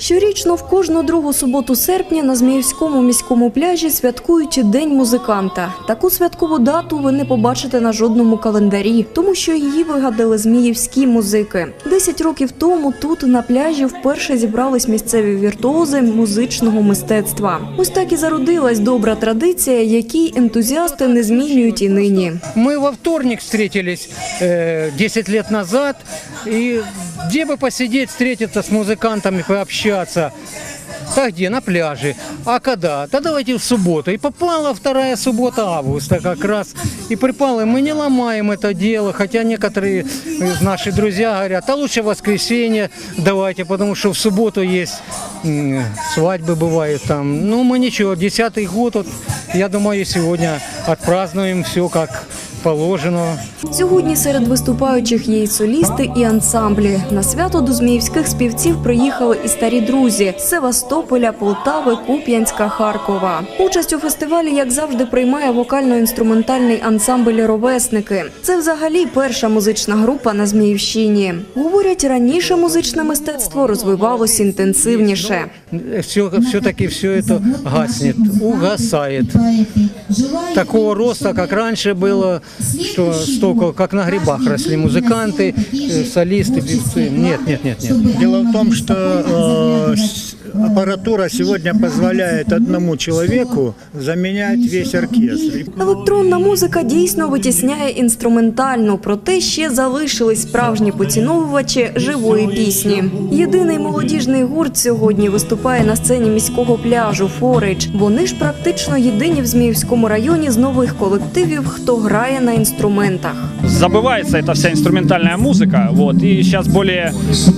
Щорічно в кожну другу суботу серпня на Зміївському міському пляжі святкують День музиканта. Таку святкову дату ви не побачите на жодному календарі, тому що її вигадали зміївські музики. Десять років тому тут на пляжі вперше зібрались місцеві віртуози музичного мистецтва. Ось так і зародилась добра традиція, якій ентузіасти не змінюють і нині. Мы во вторник встретились э, 10 лет назад, и где бы посидеть, встретиться с музыкантами, пообщаться. А где? На пляже. А когда? Да давайте в субботу. И попала вторая суббота августа как раз. И припала. Мы не ломаем это дело, хотя некоторые э, наши друзья говорят, а лучше в воскресенье давайте, потому что в субботу есть м, свадьбы бывают там. Ну мы ничего, десятый год, вот, я думаю, сегодня отпразднуем все как положено. Сьогодні серед виступаючих є і солісти, і ансамблі. На свято до зміївських співців приїхали і старі друзі з Севастополя, Полтави, Куп'янська, Харкова. Участь у фестивалі, як завжди, приймає вокально-інструментальний ансамбль Ровесники. Це взагалі перша музична група на Зміївщині. Говорять, раніше музичне мистецтво розвивалось інтенсивніше. Все, все-таки все это гаснет, угасает. Такого роста, как раньше было, что столько, как на грибах росли музыканты, э, солисты, певцы. Нет, нет, нет, нет. Дело в том, что э, с- аппаратура сегодня позволяет одному человеку заменять весь оркестр. И Електронна музика дійсно витісняє інструментальну, проте ще залишились справжні поціновувачі живої пісні. Єдиний молодіжний гурт сьогодні виступає на сцені міського пляжу Форич. Вони ж практично єдині в Зміївському районі з нових колективів, хто грає на інструментах. забывается эта вся инструментальная музыка, вот, и сейчас более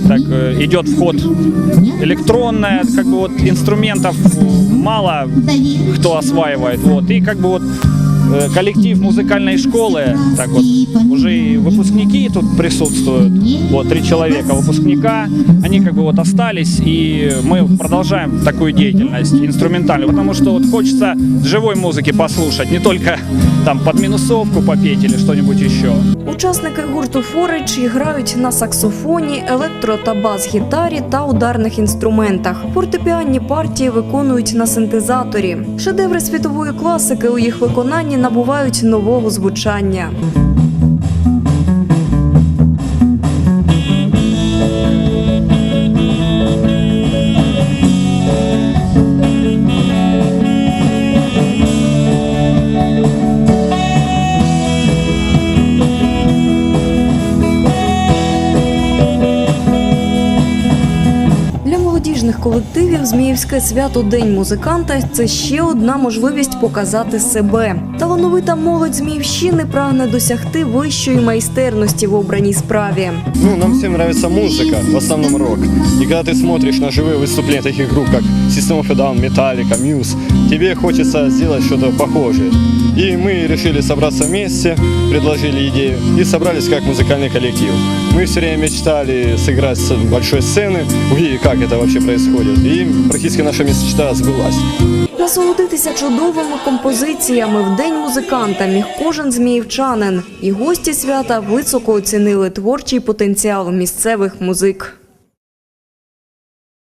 так э, идет вход электронная, как бы вот инструментов мало кто осваивает, вот, и как бы вот э, коллектив музыкальной школы, так вот, уже и выпускники тут присутствуют, вот, три человека выпускника, они как бы вот остались, и мы продолжаем такую деятельность инструментальную, потому что вот хочется живой музыки послушать, не только там под минусовку попеть или что-нибудь еще. Учасники гурту Форич грають на саксофоні, електро та бас-гітарі та ударних інструментах. Фортепіанні партії виконують на синтезаторі. Шедеври світової класики у їх виконанні набувають нового звучання. колективів Зміївське свято День музиканта це ще одна можливість показати себе. Талановита молодь Зміївщини прагне досягти вищої майстерності в обраній справі. Ну, нам всем нравится музыка, в основном рок. И когда ты смотришь на живые выступления таких групп, как System of a Down, Metallica, Muse, тебе хочется сделать что-то похожее. И мы решили собраться вместе, предложили идею и собрались как музыкальный коллектив. Мы все время мечтали сыграть с большой сцены, увидеть, как это вообще происходит. И практически наша мечта збилась. Насолодитися чудовими композиціями в день музиканта міг кожен зміївчанин. І гості свята високо оцінили творчий потенціал місцевих музик.